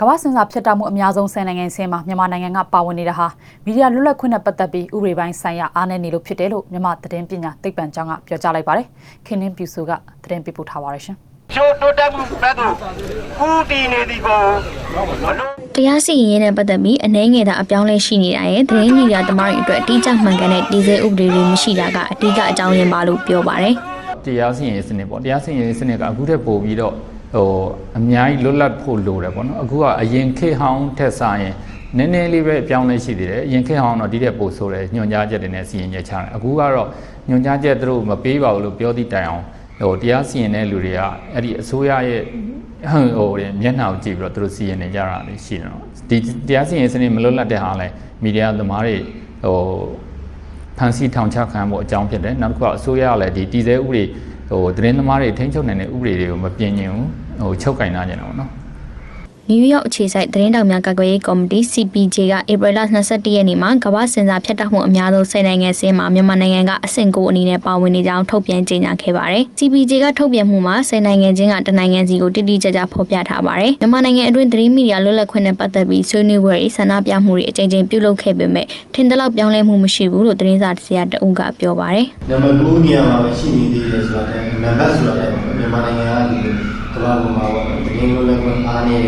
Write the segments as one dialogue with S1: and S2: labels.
S1: ကမ္ဘာစင်စာဖြတ်တောက်မှုအများဆုံးဆယ်နိုင်ငံဆင်းမှာမြန်မာနိုင်ငံကပါဝင်နေတာဟာမီဒီယာလွတ်လပ်ခွင့်နဲ့ပတ်သက်ပြီးဥပဒေပိုင်းဆိုင်ရာအားနည်းနေလို့ဖြစ်တယ်လို့မြန်မာသတင်းပညာသိပ္ပံကျောင်းကပြောကြားလိုက်ပါတယ်။ခင်းနှင်းပြူစုကသတင်းပေးပို့ထားပါရရှင်။
S2: ချိုးတိုးတက်မှုဘက်သို့ကူးတည်နေသည်ကိုမလို့
S3: တရားစီရင်ရေးနဲ့ပတ်သက်ပြီးအနှဲငယ်သာအပြောင်းလဲရှိနေတာရဲ့သတင်းမီဒီယာသမားတွေအတွက်အတိအကျမှန်ကန်တဲ့တည်ဆဲဥပဒေတွေမရှိတာကအဓိကအကြောင်းရင်းပါလို့ပြောပါတယ်
S4: တရားစီရင်ရေးစနစ်ပေါ့တရားစီရင်ရေးစနစ်ကအခုထက်ပိုပြီးတော့ ဟိုအများကြီးလွတ်လပ်ဖို့လိုတယ်ပေါ့နော်အခုကအရင်ခေတ်ဟောင်းထက်စားရင်နည်းနည်းလေးပဲအပြောင်းလဲရှိသေးတယ်အရင်ခေတ်ဟောင်းတော့ဒီတဲ့ပို့ဆိုတယ်ညွန်ကြားချက်တွေနဲ့စီရင်ချက်ချတယ်အခုကတော့ညွန်ကြားချက်သူတို့မပေးပါဘူးလို့ပြောသည့်တိုင်အောင်ဟိုတရားစီရင်တဲ့လူတွေကအဲ့ဒီအစိုးရရဲ့ဟိုဟိုမျက်နှာကိုကြည့်ပြီးတော့သူတို့စီရင်နေကြတာလေးရှိတယ်နော်ဒီတရားစီရင်ရေးစနစ်မလွတ်လပ်တဲ့ဟာလဲမီဒီယာသမားတွေဟိုဖန်စီထောင်ချခံမှုအကြောင်းဖြစ်တယ်နောက်တစ်ခုကအစိုးရကလည်းဒီတည်ဆဲဥပဒေ ဟိုသတင်းသမားတွေထိန်းချုပ်နိုင်တဲ့ဥပဒေတွေကိုမပြင်ကျင်ဘူးဟိုချုပ်ကင်နာကျင်တော့ဗောနော်
S3: နယူးယောက်အခြေစိုက်သတင်းတောင်များကာကွယ်ရေးကော်မတီ CPJ ကဧပြီလ22ရက်နေ့မှာကမ္ဘာစင်စာဖြတ်တောက်မှုအများဆုံး10နိုင်ငံစင်းမှာမြန်မာနိုင်ငံကအဆင့်9အနေနဲ့ပါဝင်နေကြောင်းထုတ်ပြန်ကြေညာခဲ့ပါတယ်။ CPJ ကထုတ်ပြန်မှုမှာ10နိုင်ငံချင်းကတနိုင်ငံစီကိုတိတိကျကျဖော်ပြထားပါတယ်။မြန်မာနိုင်ငံအတွင်းသတင်းမီဒီယာလွတ်လပ်ခွင့်နဲ့ပတ်သက်ပြီးဆွေးနွေးပွဲတွေဆန္ဒပြမှုတွေအကြိမ်ကြိမ်ပြုလုပ်ခဲ့ပေမဲ့ထင်သလောက်ပြောင်းလဲမှုမရှိဘူးလို့သတင်းစာဆရာတအုပ်ကပြောပါတယ်။
S5: နံပါတ်9နေရာမှာပဲရှိနေသေးတယ်ဆိုတာတဲ့နံပါတ်ဆိုတာတဲ့မြန်မာ နဲ့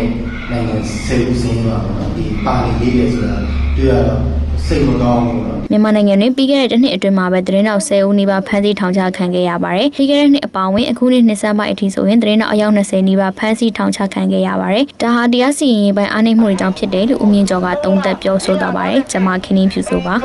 S5: နိုင်ငံစိတ်ဦးစင်းတော့ဒီပါလီလေးလေဆိုတာတွေ့ရတော့စိတ်မကောင်းဘူးနော်
S3: မြန်မာနိုင်ငံတွင်ပြီးခဲ့တဲ့တစ်နှစ်အတွင်းမှာပဲသတင်းတော်10ဦးနီးပါးဖမ်းဆီးထောင်ချခံခဲ့ရပါတယ်။ပြီးခဲ့တဲ့နှစ်အပောင်းဝင်အခုနှစ်နှစ်ဆန်းပိုင်းအထိဆိုရင်သတင်းတော်အယောက်20နီးပါးဖမ်းဆီးထောင်ချခံခဲ့ရပါတယ်။ဒါဟာတရားစီရင်ရေးပိုင်းအားနည်းမှုတွေကြောင့်ဖြစ်တယ်လို့ဦးမြင့်ကျော်ကသုံးသပ်ပြောဆိုသွားပါတယ်။ကျွန်မခင်င်းဖြူဆိုပါ